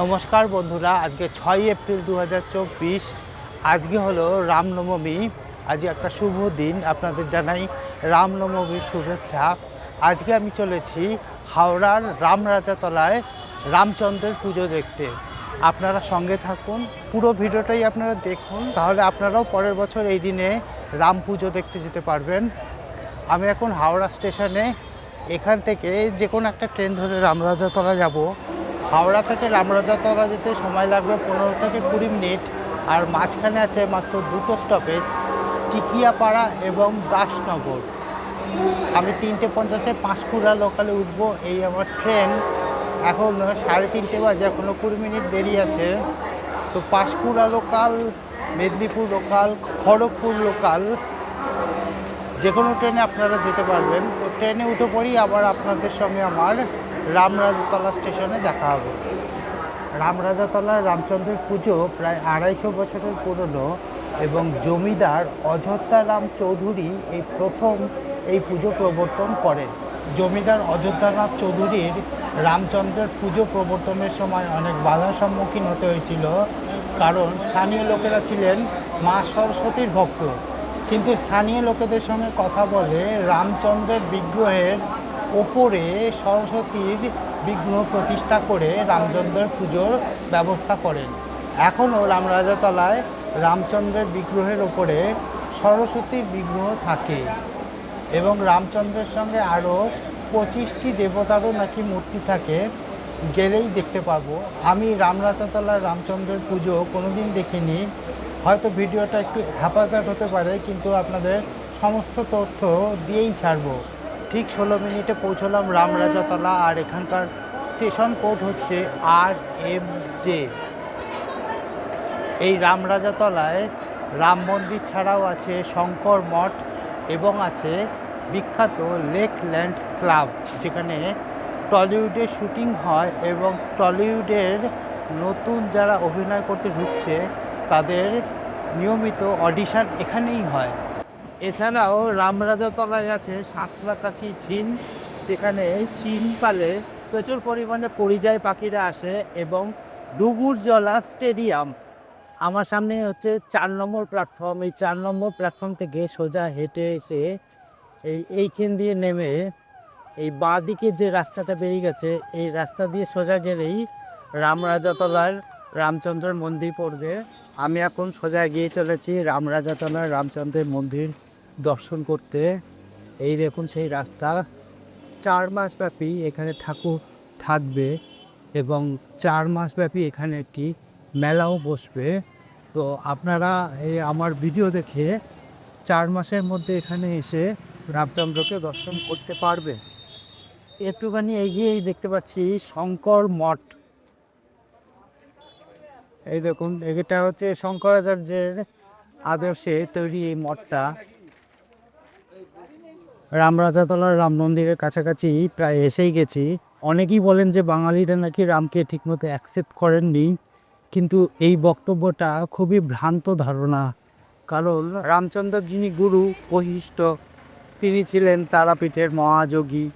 নমস্কার বন্ধুরা, আজকে ছয় এপ্রিল দু হাজার চব্বিশ। আজকে হলো রামনবমী। আজকে একটা শুভ দিন, আপনাদের জানাই রামনবমীর শুভেচ্ছা। আজকে আমি চলেছি হাওড়ার রামরাজাতলায় রামচন্দ্রের পুজো দেখতে। আপনারা সঙ্গে থাকুন, পুরো ভিডিওটাই আপনারা দেখুন, তাহলে আপনারাও পরের বছর এই দিনে রাম পুজো দেখতে যেতে পারবেন। আমি এখন হাওড়া স্টেশনে এখান থেকে যে কোনো একটা ট্রেন ধরে রামরাজাতলা যাব। হাওড়া থেকে রামরাজাতলা যেতে সময় লাগবে পনেরো থেকে কুড়ি মিনিট। আর মাঝখানে আছে মাত্র দুটো স্টপেজ টিকিয়াপাড়া এবং দাসনগর। আমি তিনটে পঞ্চাশে পাঁশকুড়া লোকালে উঠবো এই আমার ট্রেন। এখন সাড়ে তিনটে বাজে এখনও কুড়ি মিনিট দেরি আছে। তো Panskura local Medinipur local Kharagpur local যে কোনো ট্রেনে আপনারা যেতে পারবেন। তো ট্রেনে উঠে পড়ি আবার আপনাদের সঙ্গে আমার রামরাজাতলা স্টেশনে দেখা হবে। রামরাজাতলার রামচন্দ্রের পুজো প্রায় আড়াইশো বছরের পুরনো এবং জমিদার অযোধ্যা রাম চৌধুরী এই প্রথম এই পুজো প্রবর্তন করেন। জমিদার অযোধ্যা অযোধ্যানাথ চৌধুরীর রামচন্দ্রের পুজো প্রবর্তনের সময় অনেক বাধার সম্মুখীন হতে হয়েছিল। কারণ স্থানীয় লোকেরা ছিলেন মা সরস্বতীর ভক্ত। কিন্তু স্থানীয় লোকেদের সঙ্গে কথা বলে রামচন্দ্রের বিগ্রহের ওপরে সরস্বতীর বিগ্রহ প্রতিষ্ঠা করে রামচন্দ্রের পুজোর ব্যবস্থা করেন। এখনও রামরাজাতলায় রামচন্দ্রের বিগ্রহের ওপরে সরস্বতীর বিগ্রহ থাকে এবং রামচন্দ্রের সঙ্গে আরও পঁচিশটি দেবতারও নাকি মূর্তি থাকে, গেলেই দেখতে পারব। আমি রামরাজাতলার রামচন্দ্রের পুজো কোনোদিন দেখিনি। হয়তো ভিডিওটা একটু হ্যাপাজার্ট হতে পারে, কিন্তু আপনাদের সমস্ত তথ্য দিয়েই ছাড়বো। ঠিক ষোলো মিনিটে পৌঁছলাম রামরাজাতলা, আর এখানকার স্টেশন কোড হচ্ছে আর এম জে এই রামরাজাতলায় রাম মন্দির ছাড়াও আছে শঙ্কর মঠ এবং আছে বিখ্যাত লেকল্যান্ড ক্লাব, যেখানে টলিউডে শুটিং হয় এবং টলিউডের নতুন যারা অভিনয় করতে ঢুকছে তাদের নিয়মিত অডিশন এখানেই হয়। এছাড়াও রামরাজাতলায় আছে সাতলাকাছি ঝিল, যেখানে শীতকালে প্রচুর পরিমাণে পরিযায়ী পাখিরা আসে এবং ডুবুরজলা স্টেডিয়াম। আমার সামনে হচ্ছে চার নম্বর প্ল্যাটফর্ম। এই চার নম্বর প্ল্যাটফর্ম থেকে সোজা হেঁটে এসে এই এইখান দিয়ে নেমে এই বাঁ দিকে যে রাস্তাটা বেরিয়ে গেছে, এই রাস্তা দিয়ে সোজা গেলেই রামরাজাতলার রামচন্দ্রের মন্দির পড়বে। আমি এখন সোজা গিয়ে চলেছি রামরাজাতলার রামচন্দ্রের মন্দির দর্শন করতে। এই দেখুন সেই রাস্তা। চার মাস ব্যাপী এখানে ঠাকুর থাকবে এবং চার মাস ব্যাপী এখানে একটি মেলাও বসবে। তো আপনারা এই আমার ভিডিও দেখে চার মাসের মধ্যে এখানে এসে রামচন্দ্রকে দর্শন করতে পারবে। একটুখানি এগিয়েই দেখতে পাচ্ছি শঙ্কর মঠ। এই দেখুন, এটা হচ্ছে শঙ্করাচার্যের আদর্শে তৈরি এই মঠটা। রামরাজাতলার রাম মন্দিরের কাছাকাছি প্রায় এসেই গেছি। অনেকেই বলেন যে বাঙালিরা নাকি রামকে ঠিকমতো অ্যাকসেপ্ট করেননি, কিন্তু এই বক্তব্যটা খুবই ভ্রান্ত ধারণা। কারণ রামচন্দ্র যিনি গুরু বৈশিষ্ট্য, তিনি ছিলেন তারাপীঠের মহাযোগী।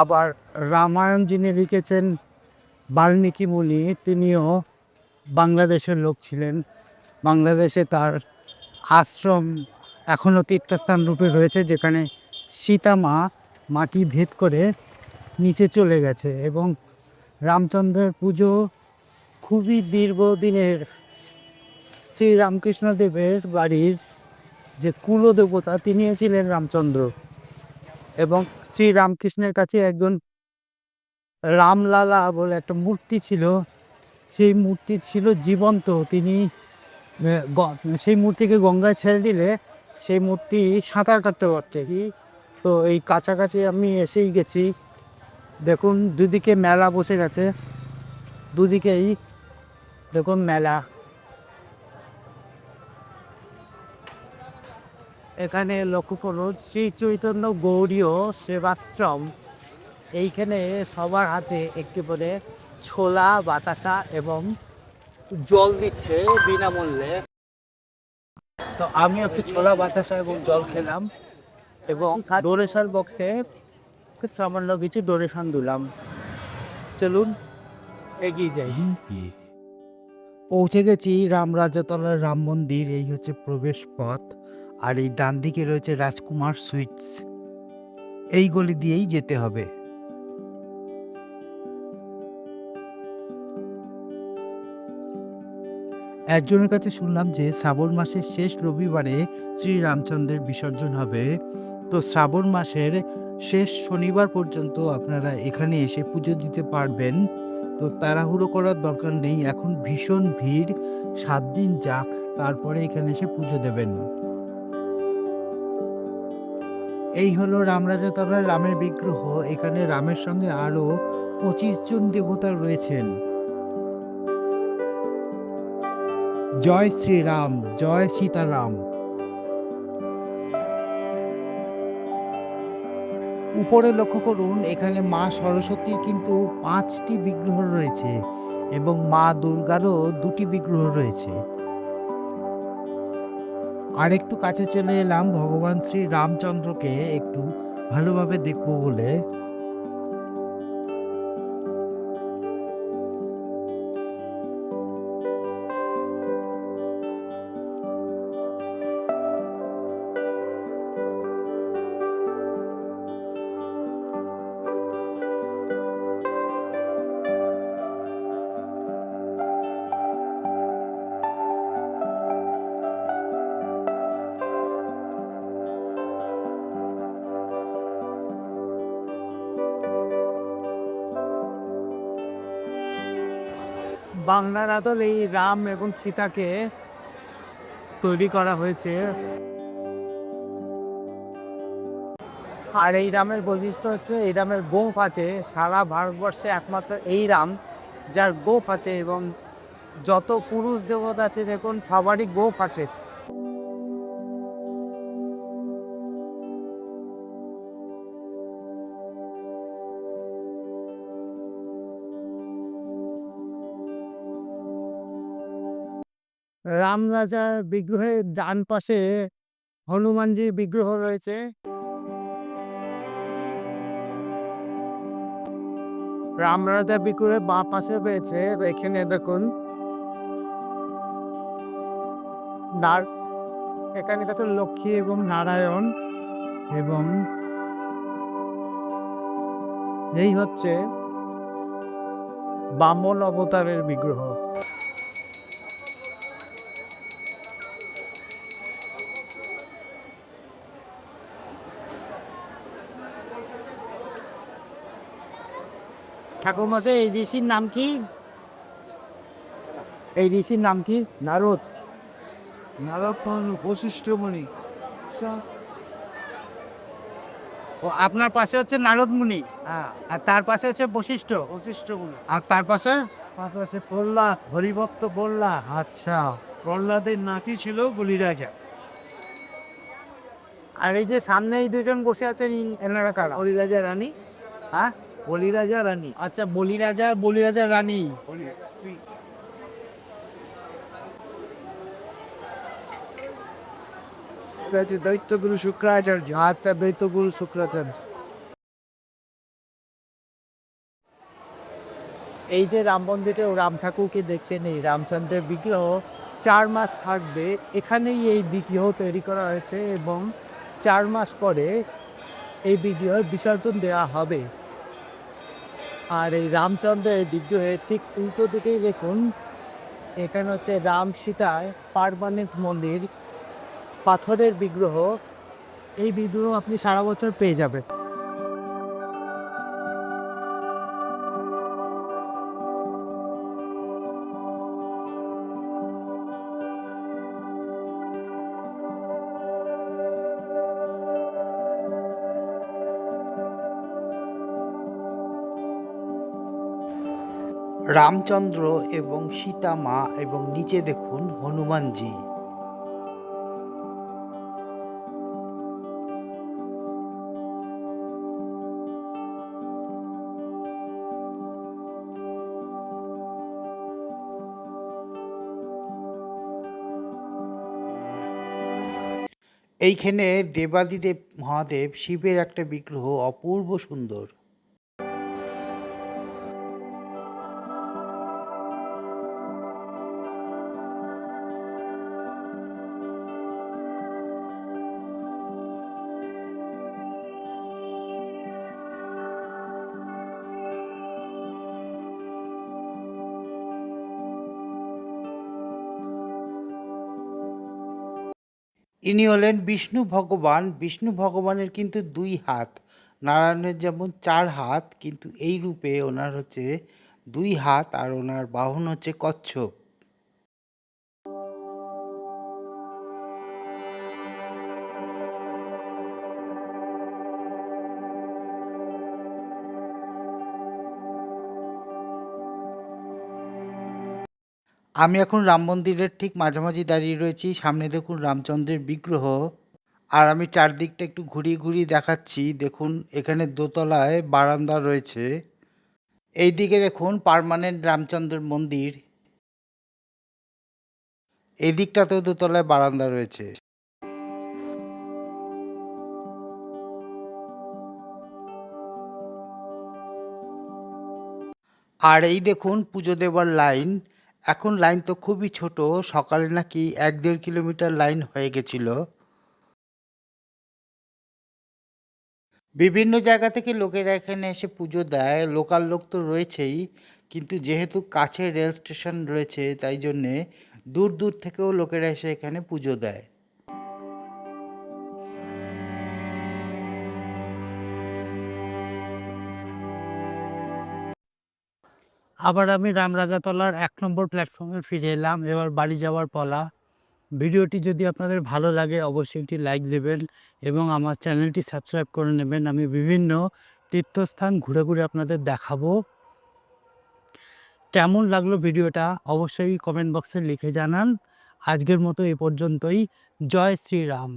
আবার রামায়ণ যিনি লিখেছেন, বাল্মীকি মুনি, তিনিও বাংলাদেশের লোক ছিলেন। বাংলাদেশে তার আশ্রম এখনও তীর্থস্থান রূপে রয়েছে, যেখানে সীতা মা মাটি ভেদ করে নিচে চলে গেছে এবং রামচন্দ্রের পুজো খুবই দীর্ঘদিনের শ্রীরামকৃষ্ণদেবের বাড়ির যে কুলদেবতা তিনিও ছিলেন রামচন্দ্র এবং শ্রীরামকৃষ্ণের কাছে একজন রামলালা বলে একটা মূর্তি ছিল। সেই মূর্তি ছিল জীবন্ত। তিনি সেই মূর্তিকে গঙ্গায় ছেড়ে দিলে সেই মূর্তি সাঁতার কাটতে পারতে। কি? তো এই কাছাকাছি আমি এসেই গেছি। দেখুন, দুদিকে মেলা বসে গেছে। দুদিকেই দেখুন মেলা। এখানে লক্ষ্য করুন, শ্রী চৈতন্য গৌরীয় সেবাশ্রম। এইখানে সবার হাতে একটি করে ছোলা, বাতাসা এবং জল দিচ্ছে বিনামূল্যে। তো আমি একটু ছোলা, বাতাসা এবং জল খেলাম এবং ডোরেশন বক্সে সামান্য কিছু ডোনেশন দিলাম। চলুন, এগিয়ে যাই। পৌঁছে গেছি রামরাজাতলার রাম মন্দির, এই হচ্ছে প্রবেশ পথ। আর এই ডান দিকে রয়েছে রাজকুমার সুইটস। এই গলি দিয়েই যেতে হবে। একজনের কাছে শুনলাম যে শ্রাবণ মাসের শেষ রবিবারে শ্রীরামচন্দ্রের বিসর্জন হবে। তো শ্রাবণ মাসের শেষ শনিবার পর্যন্ত আপনারা এখানে এসে পুজো দিতে পারবেন। তো তাড়াহুড়ো করার দরকার নেই, এখন ভীষণ ভিড়, সাত দিন যাক, তারপরে এখানে এসে পুজো দেবেন। এই হলো রামরাজা রামরাজাতলার রামের বিগ্রহ, এখানে রামের সঙ্গে আরও পঁচিশ জন দেবতা রয়েছেন। জয় শ্রীরাম, জয় সীতারাম। উপরে লক্ষ্য করুন, এখানে মা সরস্বতীর কিন্তু পাঁচটি বিগ্রহ রয়েছে এবং মা দুর্গারও দুটি বিগ্রহ রয়েছে। আর একটু কাছে চলে এলাম, ভগবান শ্রী রামচন্দ্রকে একটু ভালোভাবে দেখব বলে। বাংলার আদল এই রাম এবং সীতাকে তৈরি করা হয়েছে। আর এই রামের বৈশিষ্ট্য হচ্ছে, এই রামের গোপ আছে। সারা ভারতবর্ষে একমাত্র এই রাম, যার গোপ আছে এবং যত পুরুষ দেবতা আছে, দেখুন, সবারই গোপ আছে। রাম রাজার বিগ্রহের ডান পাশে হনুমানজির বিগ্রহ রয়েছে। রাম রাজার বিগ্রহের বাঁ পাশে রয়েছে, এখানে দেখুন। এখানে দেখুন লক্ষ্মী এবং নারায়ণ এবং এই হচ্ছে বামন অবতারের বিগ্রহ। ঠাকুরমশাই এই ঋষির নাম কি? এই ঋষির নাম কি? নারদ। নারদ বশিষ্ঠ মণি ও আপনার পাশে হচ্ছে নারদ মুনি। হ্যাঁ। আর তার পাশে হচ্ছে বশিষ্ঠ। বশিষ্ঠ মুনি। আর তার পাশে? পাশে আছে প্রহ্লাদ হরিভক্ত প্রহ্লাদ আচ্ছা প্রহ্লাদের নাতি ছিল বলিরাজা। আর এই যে সামনে এই দুজন বসে আছেন এনারা কারা? বলিরাজা রানী। হ্যাঁ? বলিরাজা রানী। আচ্ছা বলিরাজা বলিরাজা রানী। দৈত্যগুরু শুক্রাচার্য। আচ্ছা দ্বৈত গুরু শুক্রাচার্য। এই যে রাম মন্দিরে ও রাম ঠাকুরকে দেখছেন এই রামচন্দ্রের বিগ্রহ চার মাস থাকবে। এখানেই এই বিগ্রহ তৈরি করা হয়েছে এবং চার মাস পরে এই বিগ্রহের বিসর্জন দেওয়া হবে। আর এই রামচন্দ্রের বিগ্রহের ঠিক উল্টো দিকেই দেখুন, এখানে হচ্ছে রাম সীতায় পারমানেন্ট মন্দির, পাথরের বিগ্রহ। এই বিগ্রহ আপনি সারা বছর পেয়ে যাবেন। রামচন্দ্র এবং সীতা মা এবং নিচে দেখুন হনুমানজি। এইখানে দেবাদিদেব মহাদেব শিবের একটা বিগ্রহ অপূর্ব সুন্দর। ইনি হলেন বিষ্ণু ভগবান। বিষ্ণু ভগবানের কিন্তু দুই হাত। নারায়ণের যেমন চার হাত, কিন্তু এই রূপে ওনার হচ্ছে দুই হাত আর ওনার বাহন হচ্ছে কচ্ছপ। আমি এখন রাম মন্দিরের ঠিক মাঝামাঝি দাঁড়িয়ে রয়েছি। সামনে দেখুন রামচন্দ্রের বিগ্রহ। আর আমি চারদিকটা একটু ঘুরিয়ে ঘুরিয়ে দেখাচ্ছি। দেখুন, এখানে দোতলায় বারান্দা রয়েছে। এইদিকে দেখুন পার্মানেন্ট রামচন্দ্রের মন্দির। এই দিকটাতেও দোতলায় বারান্দা রয়েছে। আর এই দেখুন পুজো দেবার লাইন। এখন লাইন তো খুবই ছোট, সকালে নাকি এক দেড় কিলোমিটার লাইন হয়ে গেছিল। বিভিন্ন জায়গা থেকে লোকেরা এখানে এসে পুজো দেয়, লোকাল লোক তো রয়েছেই, কিন্তু যেহেতু কাছে রেল স্টেশন রয়েছে, তাই জন্যে দূর দূর থেকেও লোকেরা এসে এখানে পুজো দেয়। আবার আমি রামরাজাতলার এক নম্বর প্ল্যাটফর্মে ফিরে এলাম। এবার বাড়ি যাওয়ার পলা। ভিডিওটি যদি আপনাদের ভালো লাগে, অবশ্যই একটি লাইক দেবেন এবং আমার চ্যানেলটি সাবস্ক্রাইব করে নেবেন। আমি বিভিন্ন তীর্থস্থান ঘুরে ঘুরে আপনাদের দেখাবো। কেমন লাগল ভিডিওটা অবশ্যই কমেন্ট বক্সে লিখে জানান। আজকের মতো এ পর্যন্তই। জয় শ্রীরাম।